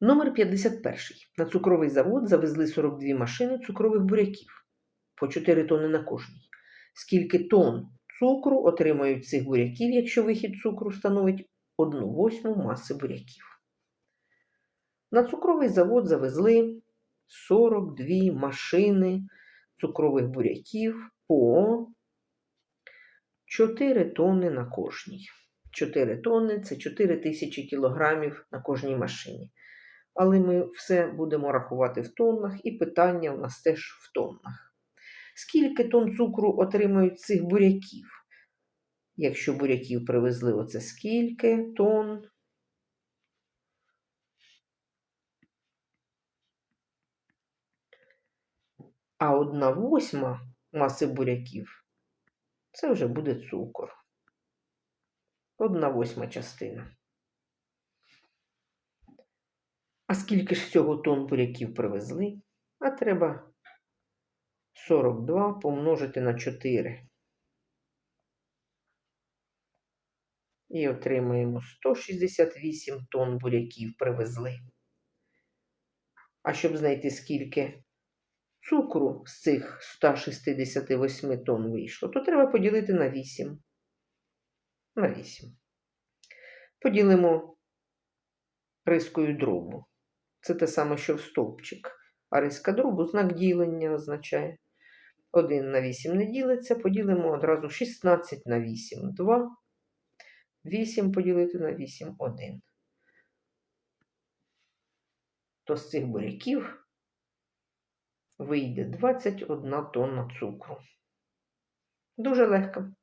Номер 51. На цукровий завод завезли 42 машини цукрових буряків по 4 тонни на кожній. Скільки тонн цукру отримають цих буряків, якщо вихід цукру становить 1 восьму маси буряків? На цукровий завод завезли 42 машини цукрових буряків по 4 тонни на кожній. 4 тонни це 4 тисячі кілограмів на кожній машині. Але ми все будемо рахувати в тоннах, і питання у нас теж в тоннах. Скільки тонн цукру отримають цих буряків? Якщо буряків привезли, оце скільки тонн? А одна восьма маси буряків це вже буде цукор. Одна восьма частина. А скільки ж всього тонн буряків привезли? А треба 42 помножити на 4. І отримаємо 168 тонн буряків привезли. А щоб знайти, скільки цукру з цих 168 тонн вийшло, то треба поділити на 8. На 8. Поділимо рискою дробу. Це те саме, що в стовпчик. А риска дробу знак ділення означає. 1 на 8 не ділиться, поділимо одразу 16 на 8 2. 8 поділити на 8 1. То з цих буряків вийде 21 тонна цукру. Дуже легко.